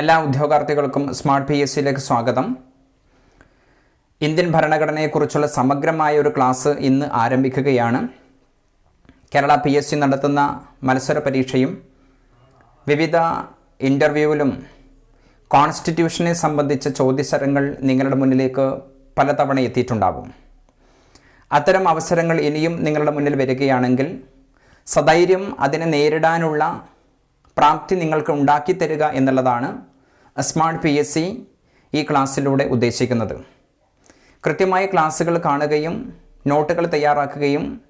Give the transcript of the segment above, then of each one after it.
എല്ലാ ഉദ്യോഗാർത്ഥികൾക്കും smart P S സിയിലേക്ക് സ്വാഗതം. ഇന്ത്യൻ ഭരണഘടനയെക്കുറിച്ചുള്ള സമഗ്രമായ ഒരു ക്ലാസ് ഇന്ന് ആരംഭിക്കുകയാണ്. കേരള പി എസ് സി നടത്തുന്ന മത്സര പരീക്ഷയും വിവിധ ഇന്റർവ്യൂവിലും കോൺസ്റ്റിറ്റ്യൂഷനെ സംബന്ധിച്ച ചോദ്യശരങ്ങൾ നിങ്ങളുടെ മുന്നിലേക്ക് പലതവണ എത്തിയിട്ടുണ്ടാകും അത്തരം അവസരങ്ങൾ ഇനിയും നിങ്ങളുടെ മുന്നിൽ വരികയാണെങ്കിൽ സധൈര്യം അതിനെ നേരിടാനുള്ള പ്രാപ്തി നിങ്ങൾക്ക് ഉണ്ടാക്കി തരിക എന്നുള്ളതാണ് സ്മാർട്ട് പി എസ് സി ഈ ക്ലാസ്സിലൂടെ ഉദ്ദേശിക്കുന്നത്. കൃത്യമായ ക്ലാസ്സുകൾ കാണുകയും നോട്ടുകൾ തയ്യാറാക്കുകയും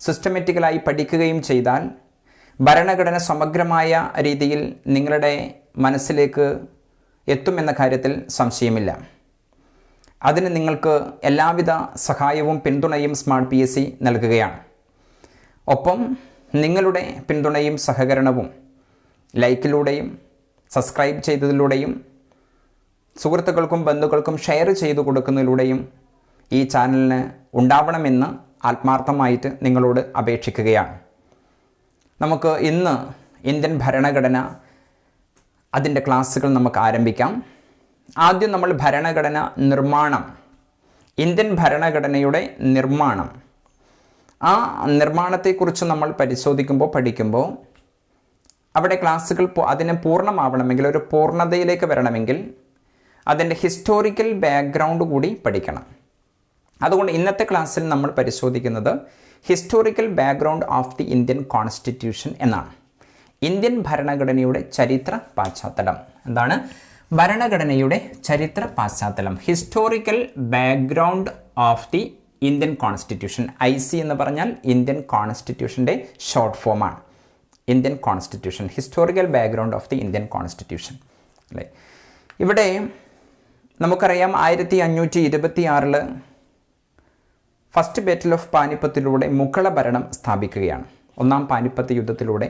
സിസ്റ്റമാറ്റിക്കലായി പഠിക്കുകയും ചെയ്താൽ ഭരണഘടന സമഗ്രമായ രീതിയിൽ നിങ്ങളുടെ മനസ്സിലേക്ക് എത്തുമെന്ന കാര്യത്തിൽ സംശയമില്ല. അതിന് നിങ്ങൾക്ക് എല്ലാവിധ സഹായവും പിന്തുണയും സ്മാർട്ട് പി എസ് സി നൽകുകയാണ്. ഒപ്പം നിങ്ങളുടെ പിന്തുണയും സഹകരണവും ലൈക്കിലൂടെയും സബ്സ്ക്രൈബ് ചെയ്തതിലൂടെയും സുഹൃത്തുക്കൾക്കും ബന്ധുക്കൾക്കും ഷെയർ ചെയ്തു കൊടുക്കുന്നതിലൂടെയും ഈ ചാനലിന് ഉണ്ടാവണമെന്ന് ആത്മാർത്ഥമായിട്ട് നിങ്ങളോട് അപേക്ഷിക്കുകയാണ്. നമുക്ക് ഇന്ന് ഇന്ത്യൻ ഭരണഘടന അതിന്റെ ക്ലാസ്സുകൾ നമുക്ക് ആരംഭിക്കാം. ആദ്യം നമ്മൾ ഭരണഘടന നിർമ്മാണം ഇന്ത്യൻ ഭരണഘടനയുടെ നിർമ്മാണം. ആ നിർമ്മാണത്തെക്കുറിച്ച് നമ്മൾ പരിശോധിക്കുമ്പോൾ പഠിക്കുമ്പോൾ അവിടെ ക്ലാസ്സുകൾ അതിനെ പൂർണമാവണമെങ്കിൽ ഒരു പൂർണതയിലേക്ക് വരണമെങ്കിൽ അതിന്റെ ഹിസ്റ്റോറിക്കൽ ബാക്ക്ഗ്രൗണ്ട് കൂടി പഠിക്കണം. അതുകൊണ്ട് ഇന്നത്തെ ക്ലാസ്സിൽ നമ്മൾ പരിശോധിക്കുന്നത് historical background of the Indian constitution എന്നാണ്. ഇന്ത്യൻ ഭരണഘടനയുടെ ചരിത്ര പാശ്ചാത്തലം. എന്താണ്? ഭരണഘടനയുടെ ചരിത്ര പാശ്ചാത്തലം. Historical background of the Indian constitution I C എന്ന് പറഞ്ഞാൽ ഇന്ത്യൻ കോൺസ്റ്റിറ്റ്യൂഷന്റെ ഷോർട്ട് ഫോമാണ് Indian constitution historical background of the Indian constitution അല്ലേ? ഇവിടെ നമുക്കറിയാം ആയിരത്തി അഞ്ഞൂറ്റി ഇരുപത്തി ആറിൽ ഫസ്റ്റ് ബാറ്റിൽ ഓഫ് പാനിപ്പത്തിലൂടെ മുഗള ഭരണം സ്ഥാപിക്കുകയാണ്. ഒന്നാം പാനിപ്പത്ത് യുദ്ധത്തിലൂടെ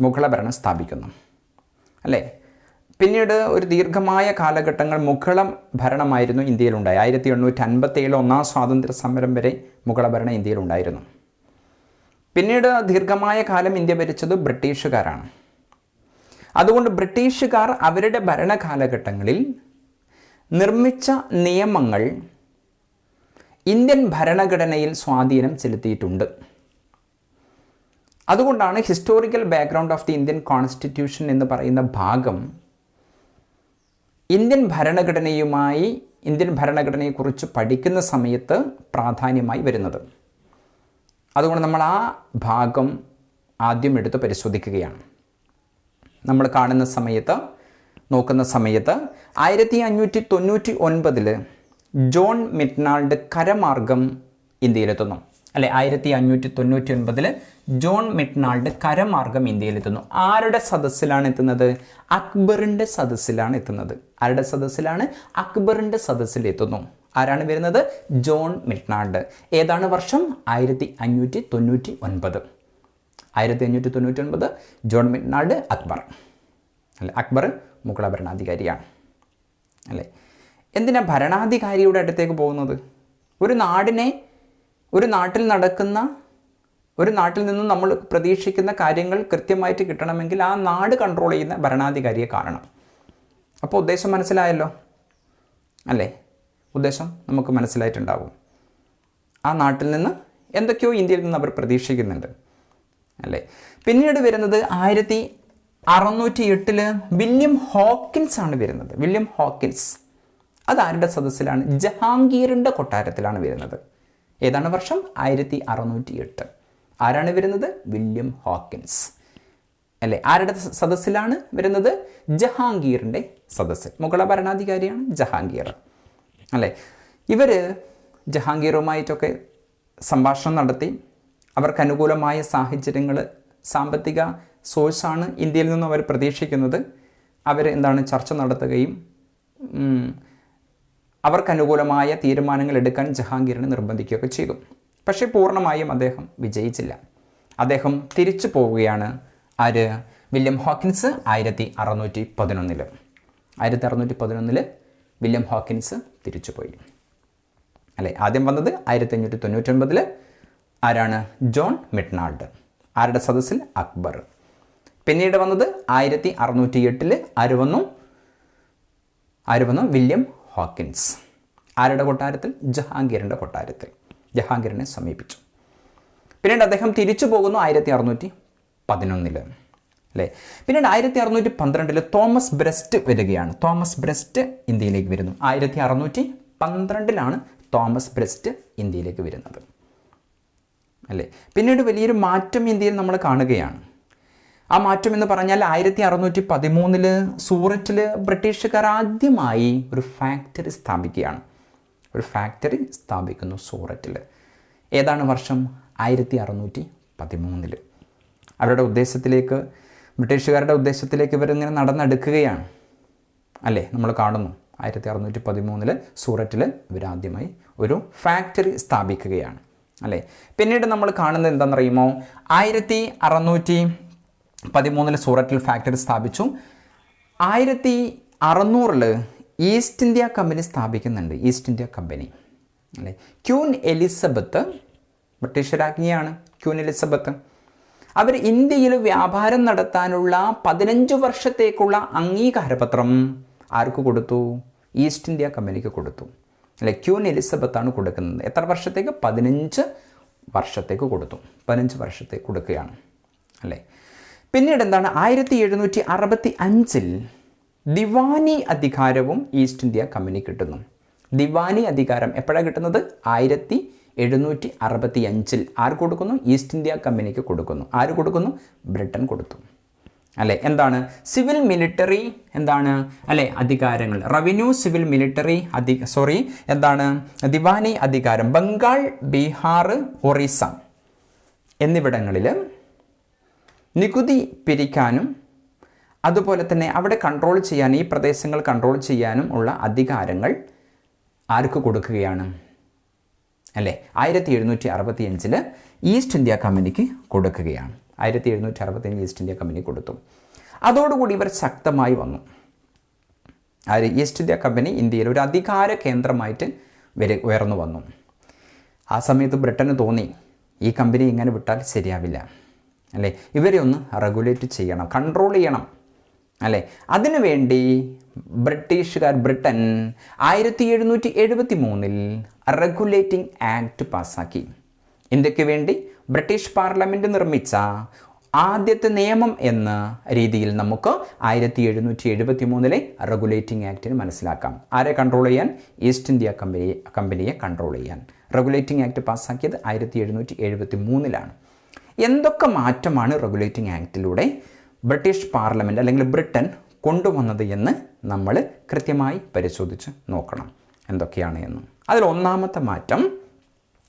മുഗള ഭരണം സ്ഥാപിക്കുന്നു. അല്ലേ? പിന്നീട് ഒരു ദീർഘമായ കാലഘട്ടങ്ങൾ മുഗളം ഭരണമായിരുന്നു ഇന്ത്യയിലുണ്ടായി ആയിരത്തി എണ്ണൂറ്റി അൻപത്തി ഏഴ് ഒന്നാം സ്വാതന്ത്ര്യ സമരം വരെ മുഗള ഭരണം ഇന്ത്യയിലുണ്ടായിരുന്നു. പിന്നീട് ദീർഘമായ കാലം ഇന്ത്യ ഭരിച്ചത് ബ്രിട്ടീഷുകാരാണ്. അതുകൊണ്ട് ബ്രിട്ടീഷുകാർ അവരുടെ ഭരണകാലഘട്ടങ്ങളിൽ നിർമ്മിച്ച നിയമങ്ങൾ ഇന്ത്യൻ ഭരണഘടനയിൽ സ്വാധീനം ചെലുത്തിയിട്ടുണ്ട്. അതുകൊണ്ടാണ് historical background of the Indian constitution എന്ന് പറയുന്ന ഭാഗം ഇന്ത്യൻ ഭരണഘടനയുമായി ഇന്ത്യൻ ഭരണഘടനയെക്കുറിച്ച് പഠിക്കുന്ന സമയത്ത് പ്രാധാന്യമായി വരുന്നത്. അതുകൊണ്ട് നമ്മൾ ആ ഭാഗം ആദ്യം എടുത്ത് പരിശോധിക്കുകയാണ്. നമ്മൾ കാണുന്ന സമയത്ത് നോക്കുന്ന സമയത്ത് ആയിരത്തി അഞ്ഞൂറ്റി തൊണ്ണൂറ്റി ഒൻപതിൽ ജോൺ മിറ്റ്നാൾഡ് കരമാർഗം ഇന്ത്യയിലെത്തുന്നു. അല്ലെ ആയിരത്തി അഞ്ഞൂറ്റി തൊണ്ണൂറ്റി ഒൻപതിൽ ജോൺ മിറ്റ്നാൾഡ് കരമാർഗം ഇന്ത്യയിലെത്തുന്നു. ആരുടെ സദസ്സിലാണ് എത്തുന്നത്? അക്ബറിന്റെ സദസ്സിലാണ് എത്തുന്നത്. ആരുടെ സദസ്സിലാണ്? അക്ബറിന്റെ സദസ്സിൽ എത്തുന്നു ആരാണ് വരുന്നത്? ജോൺ മിറ്റ്നാൾഡ് ഏതാണ് വർഷം? ആയിരത്തി അഞ്ഞൂറ്റി തൊണ്ണൂറ്റി ഒൻപത് ആയിരത്തി അഞ്ഞൂറ്റി തൊണ്ണൂറ്റി ഒൻപത് ജോൺ മിറ്റ്നാൾഡ് അക്ബർ. അല്ലെ? അക്ബർ മുഗള ഭരണാധികാരിയാണ്. അല്ലേ? എന്തിനാ ഭരണാധികാരിയുടെ അടുത്തേക്ക് പോകുന്നത്? ഒരു നാടിനെ ഒരു നാട്ടിൽ നടക്കുന്ന ഒരു നാട്ടിൽ നിന്നും നമ്മൾ പ്രതീക്ഷിക്കുന്ന കാര്യങ്ങൾ കൃത്യമായിട്ട് കിട്ടണമെങ്കിൽ ആ നാട് കൺട്രോൾ ചെയ്യുന്ന ഭരണാധികാരിയെ കാണണം. അപ്പോൾ ഉദ്ദേശം മനസ്സിലായല്ലോ? അല്ലേ? ഉദ്ദേശം നമുക്ക് മനസ്സിലായിട്ടുണ്ടാവും. ആ നാട്ടിൽ നിന്ന് എന്തൊക്കെയോ ഇന്ത്യയിൽ നിന്ന് അവർ പ്രതീക്ഷിക്കുന്നുണ്ട്. അല്ലേ? പിന്നീട് വരുന്നത് ആയിരത്തി അറുന്നൂറ്റി എട്ടിൽ വില്യം ഹോക്കിൻസ് ആണ് വരുന്നത്. William Hawkins. അത് ആരുടെ സദസ്സിലാണ്? ജഹാംഗീറിന്റെ കൊട്ടാരത്തിലാണ് വരുന്നത്. ഏതാണ് വർഷം? ആയിരത്തി അറുന്നൂറ്റി എട്ട് ആരാണ് വരുന്നത്? William Hawkins. അല്ലേ? ആരുടെ സദസ്സിലാണ് വരുന്നത്? ജഹാംഗീറിന്റെ സദസ്സ്. മുഗള ഭരണാധികാരിയാണ് ജഹാംഗീർ. അല്ലേ? ഇവർ ജഹാംഗീറുമായിട്ടൊക്കെ സംഭാഷണം നടത്തി. അവർക്ക് അനുകൂലമായ സാഹചര്യങ്ങൾ സാമ്പത്തിക സോഴ്സാണ് ഇന്ത്യയിൽ നിന്നും അവർ പ്രതീക്ഷിക്കുന്നത്. അവർ എന്താണ് ചർച്ച നടത്തുകയും അവർക്ക് അനുകൂലമായ തീരുമാനങ്ങൾ എടുക്കാൻ ജഹാംഗീറിനെ നിർബന്ധിക്കുകയൊക്കെ ചെയ്തു. പക്ഷേ പൂർണമായും അദ്ദേഹം വിജയിച്ചില്ല. അദ്ദേഹം തിരിച്ചു പോവുകയാണ് ആര്? വില്യം ഹോക്കിൻസ് ആയിരത്തി അറുന്നൂറ്റി പതിനൊന്നിൽ ആയിരത്തി അറുന്നൂറ്റി പതിനൊന്നിൽ വില്യം ഹോക്കിൻസ് തിരിച്ചുപോയി. അല്ലേ? ആദ്യം വന്നത് ആയിരത്തി അഞ്ഞൂറ്റി തൊണ്ണൂറ്റൊൻപതിൽ ആരാണ്? John Mildenhall. ആരുടെ സദസ്സിൽ? അക്ബർ. പിന്നീട് വന്നത് ആയിരത്തി അറുന്നൂറ്റി എട്ടിൽ ആര് വന്നു? ആര് വന്നു? William Hawkins. ആരുടെ കൊട്ടാരത്തിൽ? ജഹാംഗീറിന്റെ കൊട്ടാരത്തിൽ. ജഹാംഗീറിനെ സമീപിച്ചു. പിന്നീട് അദ്ദേഹം തിരിച്ചു പോകുന്നു ആയിരത്തി അറുന്നൂറ്റി പതിനൊന്നിൽ അല്ലേ പിന്നീട് ആയിരത്തി അറുന്നൂറ്റി പന്ത്രണ്ടിൽ തോമസ് ബ്രസ്റ്റ് വരികയാണ്. തോമസ് ബ്രസ്റ്റ് ഇന്ത്യയിലേക്ക് വരുന്നു. ആയിരത്തി അറുന്നൂറ്റി പന്ത്രണ്ടിലാണ് തോമസ് ബ്രസ്റ്റ് ഇന്ത്യയിലേക്ക് വരുന്നത്. അല്ലേ? പിന്നീട് വലിയൊരു മാറ്റം ഇന്ത്യയിൽ നമ്മൾ കാണുകയാണ്. ആ മാറ്റം എന്ന് പറഞ്ഞാൽ ആയിരത്തി അറുന്നൂറ്റി പതിമൂന്നിൽ സൂററ്റിൽ ബ്രിട്ടീഷുകാർ ആദ്യമായി ഒരു ഫാക്ടറി സ്ഥാപിക്കുകയാണ്. ഒരു ഫാക്ടറി സ്ഥാപിക്കുന്നു സൂററ്റിൽ ഏതാണ് വർഷം? ആയിരത്തി അറുന്നൂറ്റി പതിമൂന്നിൽ അവരുടെ ഉദ്ദേശത്തിലേക്ക് ബ്രിട്ടീഷുകാരുടെ ഉദ്ദേശത്തിലേക്ക് ഇവരിങ്ങനെ നടന്നെടുക്കുകയാണ്. അല്ലേ? നമ്മൾ കാണുന്നു. ആയിരത്തി അറുന്നൂറ്റി പതിമൂന്നിൽ സൂററ്റിൽ ഇവരാദ്യമായി ഒരു ഫാക്ടറി സ്ഥാപിക്കുകയാണ്. അല്ലേ? പിന്നീട് നമ്മൾ കാണുന്നത് എന്താണെന്നറിയുമോ? ആയിരത്തി അറുന്നൂറ്റി പതിമൂന്നിൽ സൂററ്റിൽ ഫാക്ടറി സ്ഥാപിച്ചു. ആയിരത്തി അറുന്നൂറിൽ East India company സ്ഥാപിക്കുന്നുണ്ട്. East India company. അല്ലേ? ക്യൂൻ എലിസബത്ത് ബ്രിട്ടീഷ് രാജ്ഞിയാണ് ക്യൂൻ എലിസബത്ത്. അവർ ഇന്ത്യയിൽ വ്യാപാരം നടത്താനുള്ള പതിനഞ്ച് വർഷത്തേക്കുള്ള അംഗീകാരപത്രം ആർക്ക് കൊടുത്തു? ഈസ്റ്റ് ഇന്ത്യ കമ്പനിക്ക് കൊടുത്തു. അല്ലെ ക്യൂൻ എലിസബത്ത് ആണ് കൊടുക്കുന്നത്. എത്ര വർഷത്തേക്ക്? പതിനഞ്ച് വർഷത്തേക്ക് കൊടുത്തു. പതിനഞ്ച് വർഷത്തേക്ക് കൊടുക്കുകയാണ്. അല്ലേ പിന്നീട് എന്താണ്? ആയിരത്തി എഴുന്നൂറ്റി അറുപത്തി അഞ്ചിൽ ദിവാനി അധികാരവും ഈസ്റ്റ് ഇന്ത്യ കമ്പനി കിട്ടുന്നു. ദിവാനി അധികാരം എപ്പോഴാണ് കിട്ടുന്നത്? ആയിരത്തി എഴുന്നൂറ്റി അറുപത്തി അഞ്ചിൽ ആര് കൊടുക്കുന്നു? ഈസ്റ്റ് ഇന്ത്യ കമ്പനിക്ക് കൊടുക്കുന്നു. ആര് കൊടുക്കുന്നു? ബ്രിട്ടൻ കൊടുത്തു. അല്ലെ? എന്താണ്? സിവിൽ മിലിറ്ററി എന്താണ്? അല്ലെ? അധികാരങ്ങൾ. റവന്യൂ സിവിൽ മിലിറ്ററി അധി സോറി എന്താണ്? ദിവാനി അധികാരം. ബംഗാൾ ബീഹാർ ഒറീസ എന്നിവിടങ്ങളിൽ നികുതി പിരിക്കാനും അതുപോലെ തന്നെ അവിടെ കൺട്രോൾ ചെയ്യാനും ഈ പ്രദേശങ്ങൾ കൺട്രോൾ ചെയ്യാനും ഉള്ള അധികാരങ്ങൾ ആർക്ക് കൊടുക്കുകയാണ്? അല്ലേ? ആയിരത്തി എഴുന്നൂറ്റി അറുപത്തി അഞ്ചിൽ ഈസ്റ്റ് ഇന്ത്യ കമ്പനിക്ക് കൊടുക്കുകയാണ്. ആയിരത്തി എഴുന്നൂറ്റി അറുപത്തിയഞ്ച് ഈസ്റ്റ് ഇന്ത്യ കമ്പനി കൊടുത്തു. അതോടുകൂടി ഇവർ ശക്തമായി വന്നു. ആ ഈസ്റ്റ് ഇന്ത്യ കമ്പനി ഇന്ത്യയിൽ ഒരു അധികാര കേന്ദ്രമായിട്ട് വരു ഉയർന്നു വന്നു. ആ സമയത്ത് ബ്രിട്ടന് തോന്നി ഈ കമ്പനി ഇങ്ങനെ വിട്ടാൽ ശരിയാവില്ല. അല്ലേ? ഇവരെ ഒന്ന് റെഗുലേറ്റ് ചെയ്യണം കൺട്രോൾ ചെയ്യണം. അല്ലേ? അതിനുവേണ്ടി ബ്രിട്ടീഷുകാർ ബ്രിട്ടൻ ആയിരത്തി എഴുന്നൂറ്റി എഴുപത്തി മൂന്നിൽ റെഗുലേറ്റിംഗ് ആക്ട് പാസ്സാക്കി. ഇന്ത്യയ്ക്ക് വേണ്ടി ബ്രിട്ടീഷ് പാർലമെന്റ് നിർമ്മിച്ച ആദ്യത്തെ നിയമം എന്ന രീതിയിൽ നമുക്ക് ആയിരത്തി എഴുന്നൂറ്റി എഴുപത്തി മൂന്നിലെ റെഗുലേറ്റിംഗ് ആക്ടിന് മനസ്സിലാക്കാം. ആരെ കൺട്രോൾ ചെയ്യാൻ? ഈസ്റ്റ് ഇന്ത്യ കമ്പനി കമ്പനിയെ കൺട്രോൾ ചെയ്യാൻ. റെഗുലേറ്റിംഗ് ആക്ട് പാസ്സാക്കിയത് ആയിരത്തി എഴുന്നൂറ്റി എഴുപത്തി മൂന്നിലാണ് എന്തൊക്കെ മാറ്റമാണ് റെഗുലേറ്റിംഗ് ആക്ടിലൂടെ ബ്രിട്ടീഷ് പാർലമെന്റ് അല്ലെങ്കിൽ ബ്രിട്ടൻ കൊണ്ടുവന്നത് എന്ന് നമ്മൾ കൃത്യമായി പരിശോധിച്ച് നോക്കണം. എന്തൊക്കെയാണ് എന്ന്. അതിൽ ഒന്നാമത്തെ മാറ്റം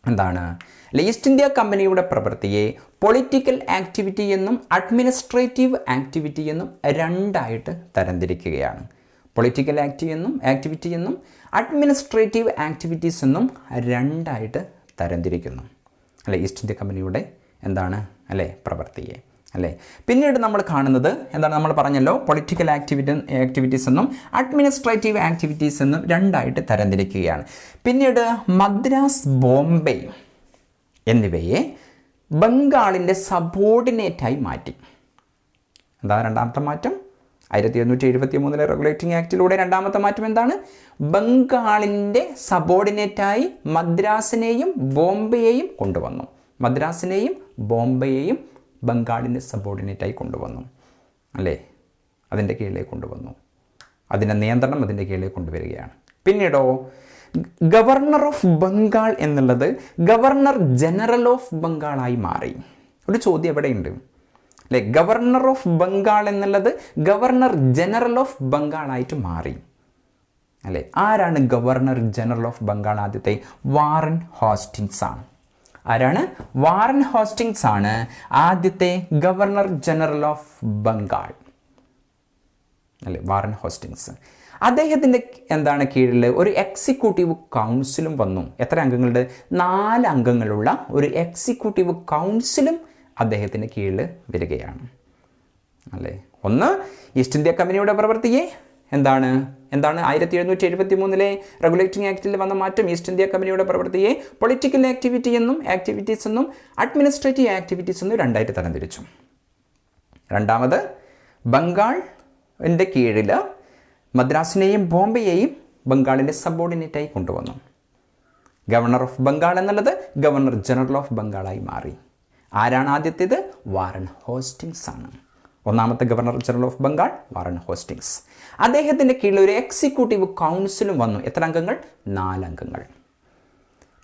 എന്താണ്? ഈസ്റ്റ് ഇന്ത്യ കമ്പനിയുടെ പ്രവൃത്തിയെ പൊളിറ്റിക്കൽ ആക്ടിവിറ്റി എന്നും അഡ്മിനിസ്ട്രേറ്റീവ് ആക്ടിവിറ്റി എന്നും രണ്ടായിട്ട് തരംതിരിക്കുകയാണ്. പൊളിറ്റിക്കൽ ആക്ടി എന്നും ആക്ടിവിറ്റി എന്നും അഡ്മിനിസ്ട്രേറ്റീവ് ആക്ടിവിറ്റീസ് എന്നും രണ്ടായിട്ട് തരംതിരിക്കുന്നു. അല്ലെ ഈസ്റ്റ് ഇന്ത്യ കമ്പനിയുടെ എന്താണ്? അല്ലേ പ്രവൃത്തിയെ. അല്ലേ? പിന്നീട് നമ്മൾ കാണുന്നത് എന്താണ് നമ്മൾ പറഞ്ഞല്ലോ പൊളിറ്റിക്കൽ ആക്ടിവിറ്റി ആക്ടിവിറ്റീസ് എന്നും അഡ്മിനിസ്ട്രേറ്റീവ് ആക്ടിവിറ്റീസ് എന്നും രണ്ടായിട്ട് തരംതിരിക്കുകയാണ്. പിന്നീട് മദ്രാസ് ബോംബെ എന്നിവയെ ബംഗാളിന്റെ സബോർഡിനേറ്റായി മാറ്റി. എന്താ രണ്ടാമത്തെ മാറ്റം. ആയിരത്തി എണ്ണൂറ്റി എഴുപത്തി മൂന്നിലെ റെഗുലേറ്റിംഗ് ആക്റ്റിലൂടെ രണ്ടാമത്തെ മാറ്റം എന്താണ്? ബംഗാളിന്റെ സബോർഡിനേറ്റായി മദ്രാസിനെയും ബോംബെയെയും കൊണ്ടുവന്നു. മദ്രാസിനെയും ബോംബെയെയും ബംഗാളിന്റെ സബോർഡിനേറ്റായി കൊണ്ടുവന്നു. അല്ലേ? അതിന്റെ കീഴിലേക്ക് കൊണ്ടുവന്നു. അതിന്റെ നിയന്ത്രണം അതിന്റെ കീഴിലേക്ക് കൊണ്ടുവരികയാണ്. പിന്നീടോ ഗവർണർ ഓഫ് ബംഗാൾ എന്നുള്ളത് ഗവർണർ ജനറൽ ഓഫ് ബംഗാളായി മാറി. ഒരു ചോദ്യം എവിടെയുണ്ട്? അല്ലേ ഗവർണർ ഓഫ് ബംഗാൾ എന്നുള്ളത് ഗവർണർ ജനറൽ ഓഫ് ബംഗാളായിട്ട് മാറി. അല്ലേ ആരാണ് ഗവർണർ ജനറൽ ഓഫ് ബംഗാൾ ആദ്യത്തെ? വാറൻ ഹോസ്റ്റിൻസ് ആണ്. ആരാണ്? വാറൻ ഹോസ്റ്റിങ്സ് ആണ് ആദ്യത്തെ ഗവർണർ ജനറൽ ഓഫ് ബംഗാൾ. അല്ലേ? Warren Hastings. അദ്ദേഹത്തിന്റെ എന്താണ് കീഴിൽ ഒരു എക്സിക്യൂട്ടീവ് കൗൺസിലും വന്നു. എത്ര അംഗങ്ങളുടെ? നാല് അംഗങ്ങളുള്ള ഒരു എക്സിക്യൂട്ടീവ് കൗൺസിലും അദ്ദേഹത്തിന്റെ കീഴിൽ വരികയാണ്. അല്ലേ? ഒന്ന് ഈസ്റ്റ് ഇന്ത്യ കമ്പനിയുടെ പ്രവൃത്തിയെ എന്താണ്? എന്താണ്? ആയിരത്തി എഴുന്നൂറ്റി എഴുപത്തി മൂന്നിലെ റെഗുലേറ്റിംഗ് ആക്ടിൽ വന്ന മാറ്റം ഈസ്റ്റ് ഇന്ത്യ കമ്പനിയുടെ പ്രവൃത്തിയെ പൊളിറ്റിക്കൽ ആക്ടിവിറ്റി എന്നും ആക്ടിവിറ്റീസ് എന്നും അഡ്മിനിസ്ട്രേറ്റീവ് ആക്ടിവിറ്റീസ് എന്നും രണ്ടായിട്ട് തരംതിരിച്ചു. രണ്ടാമത് ബംഗാളിന്റെ കീഴിൽ മദ്രാസിനെയും ബോംബെയെയും ബംഗാളിന്റെ സബോർഡിനേറ്റായി കൊണ്ടുവന്നു. ഗവർണർ ഓഫ് ബംഗാൾ എന്നുള്ളത് ഗവർണർ ജനറൽ ഓഫ് ബംഗാളായി മാറി. ആരാണ് ആദ്യത്തേത്? വാറൻ ഹോസ്റ്റിങ്സ് ആണ്. ഒന്നാമത്തെ governor general of Bengal Warren Hastings. അദ്ദേഹത്തിന്റെ കീഴിൽ ഒരു എക്സിക്യൂട്ടീവ് കൗൺസിലും വന്നു. എത്ര അംഗങ്ങൾ? നാലംഗങ്ങൾ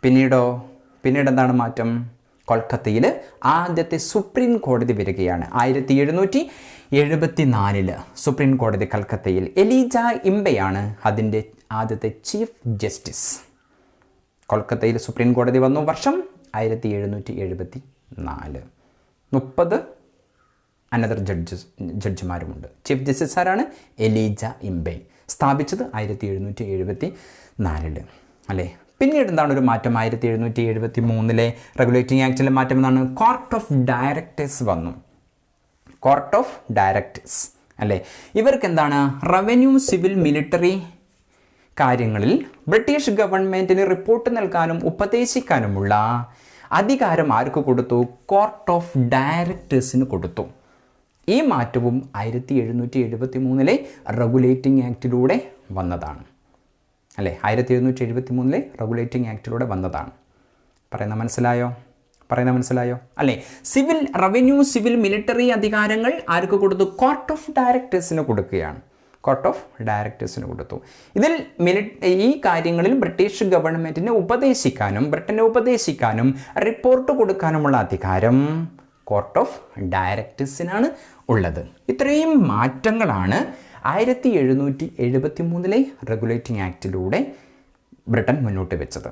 പിന്നീടോ പിന്നീട് എന്താണ് മാറ്റം? കൊൽക്കത്തയിൽ ആദ്യത്തെ സുപ്രീം കോടതി വരികയാണ്. ആയിരത്തി എഴുന്നൂറ്റി എഴുപത്തി നാലിൽ സുപ്രീം കോടതി കൽക്കത്തയിൽ എലീജ ഇംബയാണ് അതിന്റെ ആദ്യത്തെ ചീഫ് ജസ്റ്റിസ്. കൊൽക്കത്തയിൽ സുപ്രീം കോടതി വന്നു വർഷം ആയിരത്തി എഴുന്നൂറ്റി എഴുപത്തി നാല് മുപ്പത് അനദർ ജഡ്ജസ് ജഡ്ജിമാരുമുണ്ട് ചീഫ് ജസ്റ്റിസ് ആരാണ്? എലീജ ഇംബെ സ്ഥാപിച്ചത് ആയിരത്തി എഴുന്നൂറ്റി എഴുപത്തി നാലിൽ അല്ലേ? പിന്നീട് എന്താണ് ഒരു മാറ്റം? ആയിരത്തി എഴുന്നൂറ്റി എഴുപത്തി മൂന്നിലെ റെഗുലേറ്റിംഗ് ആക്ടിലെ മാറ്റം എന്താണ്? കോർട്ട് ഓഫ് ഡയറക്ടേഴ്സ് വന്നു. കോർട്ട് ഓഫ് ഡയറക്ടേഴ്സ് അല്ലേ? ഇവർക്ക് എന്താണ്? റവന്യൂ സിവിൽ മിലിറ്ററി കാര്യങ്ങളിൽ ബ്രിട്ടീഷ് ഗവൺമെന്റിന് റിപ്പോർട്ട് നൽകാനും ഉപദേശിക്കാനുമുള്ള അധികാരം ആർക്ക് കൊടുത്തു? കോർട്ട് ഓഫ് ഡയറക്ടേഴ്സിന് കൊടുത്തു. ഈ മാറ്റവും ആയിരത്തി എഴുന്നൂറ്റി എഴുപത്തി മൂന്നിലെ റെഗുലേറ്റിംഗ് ആക്റ്റിലൂടെ വന്നതാണ്. അല്ലേ? ആയിരത്തി എഴുന്നൂറ്റി എഴുപത്തി മൂന്നിലെ റെഗുലേറ്റിംഗ് ആക്റ്റിലൂടെ വന്നതാണ്. പറയുന്ന മനസ്സിലായോ? പറയുന്ന മനസ്സിലായോ? അല്ലേ? സിവിൽ റവന്യൂ സിവിൽ മിലിറ്ററി അധികാരങ്ങൾ ആർക്ക് കൊടുത്തു? കോർട്ട് ഓഫ് ഡയറക്ടേഴ്സിന് കൊടുക്കുകയാണ്. കോർട്ട് ഓഫ് ഡയറക്ടേഴ്സിന് കൊടുത്തു. ഇതിൽ മിലി ഈ കാര്യങ്ങളിൽ ബ്രിട്ടീഷ് ഗവൺമെന്റിനെ ഉപദേശിക്കാനും ബ്രിട്ടനെ ഉപദേശിക്കാനും റിപ്പോർട്ട് കൊടുക്കാനുമുള്ള അധികാരം കോർട്ട് ഓഫ് ഡയറക്ടേഴ്സിനാണ് ഉള്ളത്. ഇത്രയും മാറ്റങ്ങളാണ് ആയിരത്തി എഴുന്നൂറ്റി എഴുപത്തി മൂന്നിലെ റെഗുലേറ്റിംഗ് ആക്റ്റിലൂടെ ബ്രിട്ടൻ മുന്നോട്ട് വെച്ചത്.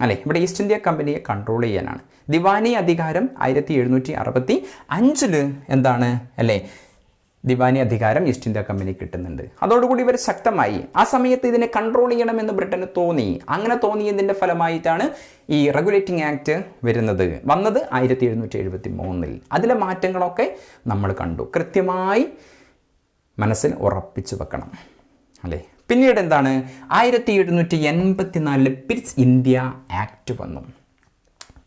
അല്ലേ? ഇവിടെ ഈസ്റ്റ് ഇന്ത്യ കമ്പനിയെ കൺട്രോൾ ചെയ്യാനാണ്. ദിവാനി അധികാരം ആയിരത്തി എഴുന്നൂറ്റി അറുപത്തി അഞ്ചിൽ എന്താണ്? അല്ലേ? ദിവാനി അധികാരം ഈസ്റ്റ് ഇന്ത്യ കമ്പനി കിട്ടുന്നുണ്ട്. അതോടുകൂടി ഇവർ ശക്തമായി ആ സമയത്ത് ഇതിനെ കൺട്രോൾ ചെയ്യണമെന്ന് ബ്രിട്ടന് തോന്നി. അങ്ങനെ തോന്നിയതിന്റെ ഫലമായിട്ടാണ് ഈ റെഗുലേറ്റിംഗ് ആക്ട് വരുന്നത്. വന്നത് ആയിരത്തി എഴുന്നൂറ്റി എഴുപത്തി മൂന്നിൽ അതിലെ മാറ്റങ്ങളൊക്കെ നമ്മൾ കണ്ടു. കൃത്യമായി മനസ്സിൽ ഉറപ്പിച്ചു വെക്കണം. അല്ലേ? പിന്നീട് എന്താണ്? ആയിരത്തി എഴുന്നൂറ്റി എൺപത്തി നാലിൽ പിറ്റ്സ് ഇന്ത്യ ആക്ട് വന്നു.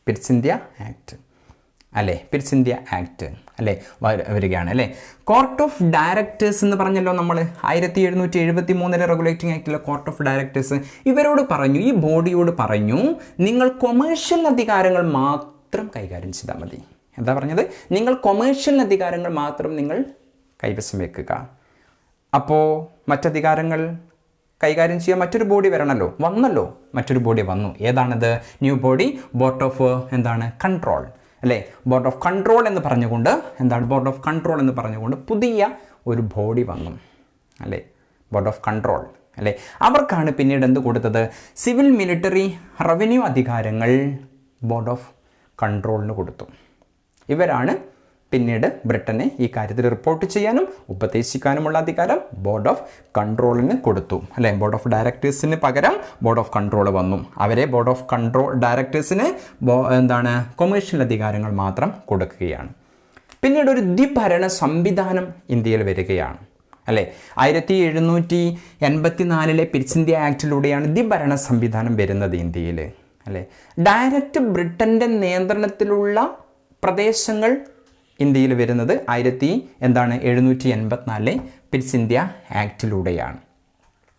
Pitt's India act. അല്ലേ? പിറ്റ്സ് ഇന്ത്യ ആക്ട് അല്ലേ? വരികയാണ് അല്ലേ? കോർട്ട് ഓഫ് ഡയറക്ടേഴ്സ് എന്ന് പറഞ്ഞല്ലോ നമ്മൾ ആയിരത്തി എഴുന്നൂറ്റി എഴുപത്തി മൂന്നിലെ റെഗുലേറ്റിംഗ് ആക്ടിലെ കോർട്ട് ഓഫ് ഡയറക്ടേഴ്സ് ഇവരോട് പറഞ്ഞു ഈ ബോഡിയോട് പറഞ്ഞു നിങ്ങൾ കൊമേഴ്ഷ്യൽ അധികാരങ്ങൾ മാത്രം കൈകാര്യം ചെയ്താൽ മതി. എന്താ പറഞ്ഞത്? നിങ്ങൾ കൊമേഴ്ഷ്യൽ അധികാരങ്ങൾ മാത്രം നിങ്ങൾ കൈവശം വെക്കുക. അപ്പോൾ മറ്റധികാരങ്ങൾ കൈകാര്യം ചെയ്യാൻ മറ്റൊരു ബോഡി വരണമല്ലോ വന്നല്ലോ. മറ്റൊരു ബോഡി വന്നു. ഏതാണത്? ന്യൂ ബോഡി ബോട്ട് ഓഫ് എന്താണ്? കൺട്രോൾ അല്ലേ? ബോർഡ് ഓഫ് കൺട്രോൾ എന്ന് പറഞ്ഞുകൊണ്ട് എന്താണ് ബോർഡ് ഓഫ് കൺട്രോൾ എന്ന് പറഞ്ഞുകൊണ്ട് പുതിയ ഒരു ബോഡി വന്നു അല്ലേ? ബോർഡ് ഓഫ് കൺട്രോൾ അല്ലേ? അവർക്കാണ് പിന്നീട് എന്ത് കൊടുത്തത്? സിവിൽ മിലിറ്ററി റവന്യൂ അധികാരങ്ങൾ ബോർഡ് ഓഫ് കൺട്രോളിന് കൊടുത്തു. ഇവരാണ് പിന്നീട് ബ്രിട്ടനെ ഈ കാര്യത്തിൽ റിപ്പോർട്ട് ചെയ്യാനും ഉപദേശിക്കാനുമുള്ള അധികാരം ബോർഡ് ഓഫ് കൺട്രോളിന് കൊടുത്തു. അല്ലേ? ബോർഡ് ഓഫ് ഡയറക്ടേഴ്സിന് പകരം ബോർഡ് ഓഫ് കൺട്രോൾ വന്നു. അവരെ ബോർഡ് ഓഫ് കൺട്രോൾ ഡയറക്ടേഴ്സിന് എന്താണ് കൊമേഴ്ഷ്യൽ അധികാരങ്ങൾ മാത്രം കൊടുക്കുകയാണ്. പിന്നീട് ഒരു ദ്വിഭരണ സംവിധാനം ഇന്ത്യയിൽ വരികയാണ്. അല്ലേ? ആയിരത്തി എഴുന്നൂറ്റി എൺപത്തി നാലിലെ പിരിച്ച് ഇന്ത്യ ആക്ടിലൂടെയാണ് ദ്വിഭരണ സംവിധാനം വരുന്നത് ഇന്ത്യയിൽ അല്ലേ? ഡയറക്റ്റ് ബ്രിട്ടന്റെ നിയന്ത്രണത്തിലുള്ള പ്രദേശങ്ങൾ ഇന്ത്യയിൽ വരുന്നത് ആയിരത്തി എന്താണ് എഴുന്നൂറ്റി എൺപത്തിനാലിലെ പിറ്റ്സ് ഇന്ത്യ ആക്റ്റിലൂടെയാണ്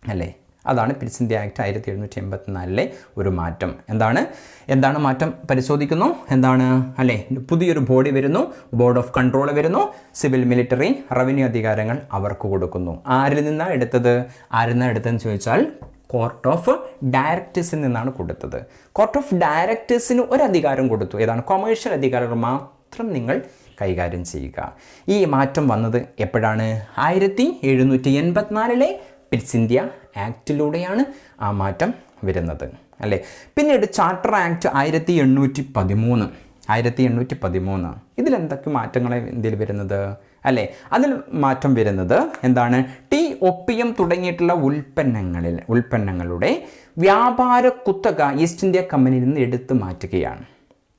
അല്ലേ? അതാണ് പിറ്റ്സ് ഇന്ത്യ ആക്ട് ആയിരത്തി എഴുന്നൂറ്റി എൺപത്തിനാലിലെ ഒരു മാറ്റം. എന്താണ്? എന്താണ് മാറ്റം പരിശോധിക്കുന്നു? എന്താണ്? അല്ലേ? പുതിയൊരു ബോഡി വരുന്നു ബോർഡ് ഓഫ് കൺട്രോൾ വരുന്നു സിവിൽ മിലിറ്ററി റവന്യൂ അധികാരങ്ങൾ അവർക്ക് കൊടുക്കുന്നു. ആരിൽ നിന്നാണ് എടുത്തത്? ആരിൽ നിന്നാണ് എടുത്തതെന്ന് ചോദിച്ചാൽ കോർട്ട് ഓഫ് ഡയറക്ടേഴ്സിൽ നിന്നാണ് കൊടുത്തത്. കോർട്ട് ഓഫ് ഡയറക്ടേഴ്സിന് ഒരു അധികാരം കൊടുത്തു. ഏതാണ്? കൊമേഴ്ഷ്യൽ അധികാരങ്ങൾ മാത്രം നിങ്ങൾ കൈകാര്യം ചെയ്യുക. ഈ മാറ്റം വന്നത് എപ്പോഴാണ്? ആയിരത്തി എഴുന്നൂറ്റി എൺപത്തിനാലിലെ പിറ്റ്സ് ഇന്ത്യ ആക്ടിലൂടെയാണ് ആ മാറ്റം വരുന്നത്. അല്ലേ? പിന്നീട് ചാർട്ടർ ആക്ട് ആയിരത്തി എണ്ണൂറ്റി പതിമൂന്ന് ആയിരത്തി എണ്ണൂറ്റി പതിമൂന്ന് ഇതിലെന്തൊക്കെ മാറ്റങ്ങളെ ഇന്ത്യയിൽ വരുന്നത്? അല്ലേ? അതിൽ മാറ്റം വരുന്നത് എന്താണ്? ടീ ഒപ്പിയം തുടങ്ങിയിട്ടുള്ള ഉൽപ്പന്നങ്ങളിൽ ഉൽപ്പന്നങ്ങളുടെ വ്യാപാര കുത്തക ഈസ്റ്റ് ഇന്ത്യ കമ്പനിയിൽ നിന്ന് എടുത്തു മാറ്റുകയാണ്.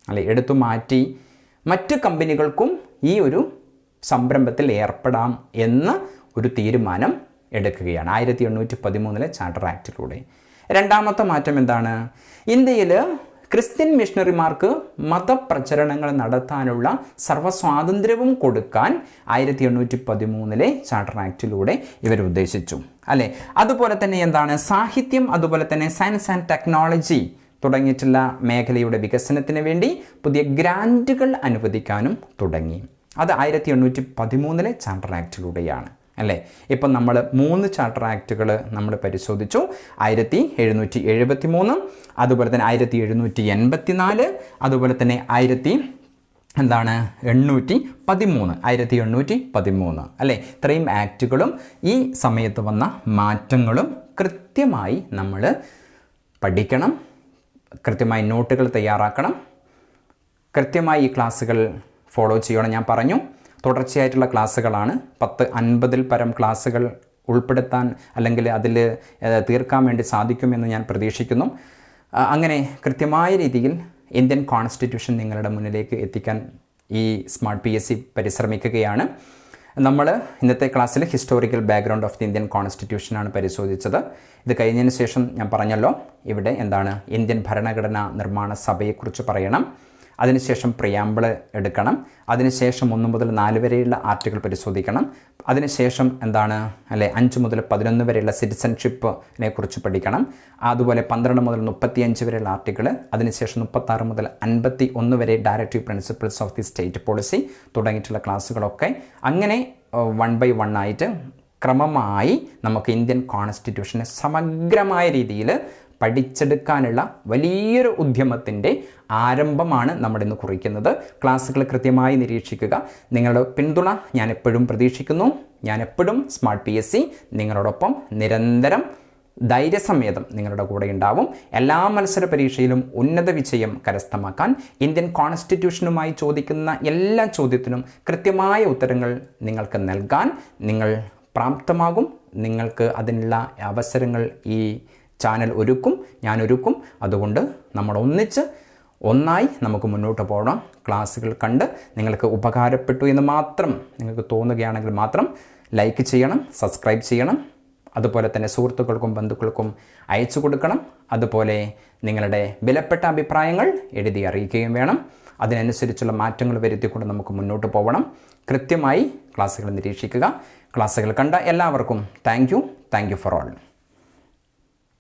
അല്ലെ? എടുത്തു മാറ്റി മറ്റ് കമ്പനികൾക്കും ഈ ഒരു സംരംഭത്തിൽ ഏർപ്പെടാം എന്ന ഒരു തീരുമാനം എടുക്കുകയാണ് ആയിരത്തി എണ്ണൂറ്റി പതിമൂന്നിലെ ചാർട്ടർ ആക്റ്റിലൂടെ രണ്ടാമത്തെ മാറ്റം എന്താണ്? ഇന്ത്യയിൽ ക്രിസ്ത്യൻ മിഷണറിമാർക്ക് മതപ്രചരണങ്ങൾ നടത്താനുള്ള സർവസ്വാതന്ത്ര്യവും കൊടുക്കാൻ ആയിരത്തി എണ്ണൂറ്റി പതിമൂന്നിലെ ചാർട്ടർ ആക്റ്റിലൂടെ ഇവർ ഉദ്ദേശിച്ചു. അല്ലേ? അതുപോലെ തന്നെ എന്താണ്? സാഹിത്യം അതുപോലെ തന്നെ സയൻസ് ആൻഡ് ടെക്നോളജി തുടങ്ങിയിട്ടുള്ള മേഖലയുടെ വികസനത്തിന് വേണ്ടി പുതിയ ഗ്രാന്റുകൾ അനുവദിക്കാനും തുടങ്ങി. അത് ആയിരത്തി എണ്ണൂറ്റി പതിമൂന്നിലെ ചാർട്ടർ ആക്റ്റിലൂടെയാണ് അല്ലേ? ഇപ്പം നമ്മൾ മൂന്ന് ചാർട്ടർ ആക്റ്റുകൾ നമ്മൾ പരിശോധിച്ചു. ആയിരത്തി എഴുന്നൂറ്റി എഴുപത്തി മൂന്ന് അതുപോലെ തന്നെ ആയിരത്തി എഴുന്നൂറ്റി എൺപത്തി നാല് അതുപോലെ തന്നെ ആയിരത്തി എന്താണ് എണ്ണൂറ്റി പതിമൂന്ന് ആയിരത്തി എണ്ണൂറ്റി പതിമൂന്ന് അല്ലേ? ഇത്രയും ആക്റ്റുകളും ഈ സമയത്ത് വന്ന മാറ്റങ്ങളും കൃത്യമായി നമ്മൾ പഠിക്കണം. കൃത്യമായി നോട്ടുകൾ തയ്യാറാക്കണം. കൃത്യമായി ഈ ക്ലാസ്സുകൾ ഫോളോ ചെയ്യണം ഞാൻ പറഞ്ഞു. തുടർച്ചയായിട്ടുള്ള ക്ലാസ്സുകളാണ്. പത്ത് അൻപതിൽ പരം ക്ലാസ്സുകൾ ഉൾപ്പെടുത്താൻ അല്ലെങ്കിൽ അതിൽ തീർക്കാൻ വേണ്ടി സാധിക്കുമെന്ന് ഞാൻ പ്രതീക്ഷിക്കുന്നു. അങ്ങനെ കൃത്യമായ രീതിയിൽ ഇന്ത്യൻ കോൺസ്റ്റിറ്റ്യൂഷൻ നിങ്ങളുടെ മുന്നിലേക്ക് എത്തിക്കാൻ ഈ സ്മാർട്ട് പി എസ് സി പരിശ്രമിക്കുകയാണ്. നമ്മൾ ഇന്നത്തെ ക്ലാസ്സിൽ historical background of the Indian കോൺസ്റ്റിറ്റ്യൂഷനാണ് പരിശോധിച്ചത്. ഇത് കഴിഞ്ഞതിന് ശേഷം ഞാൻ പറഞ്ഞല്ലോ ഇവിടെ എന്താണ് ഇന്ത്യൻ ഭരണഘടനാ നിർമ്മാണ സഭയെക്കുറിച്ച് പറയണം. അതിനുശേഷം പ്രിയാമ്പിൾ എടുക്കണം. അതിനുശേഷം ഒന്ന് മുതൽ നാല് വരെയുള്ള ആർട്ടിക്കിൾ പരിശോധിക്കണം. അതിനുശേഷം എന്താണ്? അല്ലെ അഞ്ച് മുതൽ പതിനൊന്ന് വരെയുള്ള സിറ്റിസൺഷിപ്പിനെ കുറിച്ച് പഠിക്കണം. അതുപോലെ പന്ത്രണ്ട് മുതൽ മുപ്പത്തിയഞ്ച് വരെയുള്ള ആർട്ടിക്കിൾ അതിനുശേഷം മുപ്പത്താറ് മുതൽ അൻപത്തി ഒന്ന് വരെ directive principles of the state policy തുടങ്ങിയിട്ടുള്ള ക്ലാസ്സുകളൊക്കെ. അങ്ങനെ വൺ ബൈ വൺ ആയിട്ട് ക്രമമായി നമുക്ക് ഇന്ത്യൻ കോൺസ്റ്റിറ്റ്യൂഷനെ സമഗ്രമായ രീതിയിൽ പഠിച്ചെടുക്കാനുള്ള വലിയൊരു ഉദ്യമത്തിന്റെ ആരംഭമാണ് നമ്മുടെ ഇന്ന് കുറിക്കുന്നത്. ക്ലാസ്സുകൾ കൃത്യമായി നിരീക്ഷിക്കുക. നിങ്ങളുടെ പിന്തുണ ഞാൻ എപ്പോഴും പ്രതീക്ഷിക്കുന്നു. ഞാൻ എപ്പോഴും സ്മാർട്ട് പി എസ് സി നിങ്ങളോടൊപ്പം നിരന്തരം ധൈര്യസമേതം നിങ്ങളുടെ കൂടെ ഉണ്ടാവും. എല്ലാ മത്സര പരീക്ഷയിലും ഉന്നത വിജയം കരസ്ഥമാക്കാൻ ഇന്ത്യൻ കോൺസ്റ്റിറ്റ്യൂഷനുമായി ചോദിക്കുന്ന എല്ലാ ചോദ്യത്തിനും കൃത്യമായ ഉത്തരങ്ങൾ നിങ്ങൾക്ക് നൽകാൻ നിങ്ങൾ പ്രാപ്തമാകും. നിങ്ങൾക്ക് അതിനുള്ള അവസരങ്ങൾ ഈ ചാനൽ ഒരുക്കും ഞാൻ ഒരുക്കും അതുകൊണ്ട് നമ്മൾ ഒന്നിച്ച് ഒന്നായി നമുക്ക് മുന്നോട്ട് പോകണം ക്ലാസ്സുകൾ കണ്ട് നിങ്ങൾക്ക് ഉപകാരപ്പെട്ടു എന്ന് മാത്രം നിങ്ങൾക്ക് തോന്നുകയാണെങ്കിൽ മാത്രം ലൈക്ക് ചെയ്യണം സബ്സ്ക്രൈബ് ചെയ്യണം. അതുപോലെ തന്നെ സുഹൃത്തുക്കൾക്കും ബന്ധുക്കൾക്കും അയച്ചു കൊടുക്കണം. അതുപോലെ നിങ്ങളുടെ വിലപ്പെട്ട അഭിപ്രായങ്ങൾ എഴുതി അറിയിക്കുകയും വേണം. അതിനനുസരിച്ചുള്ള മാറ്റങ്ങൾ വരുത്തിക്കൊണ്ട് നമുക്ക് മുന്നോട്ട് പോകണം. കൃത്യമായി ക്ലാസ്സുകൾ നിരീക്ഷിക്കുക. ക്ലാസ്സുകൾ കണ്ട എല്ലാവർക്കും thank you. Thank you for all.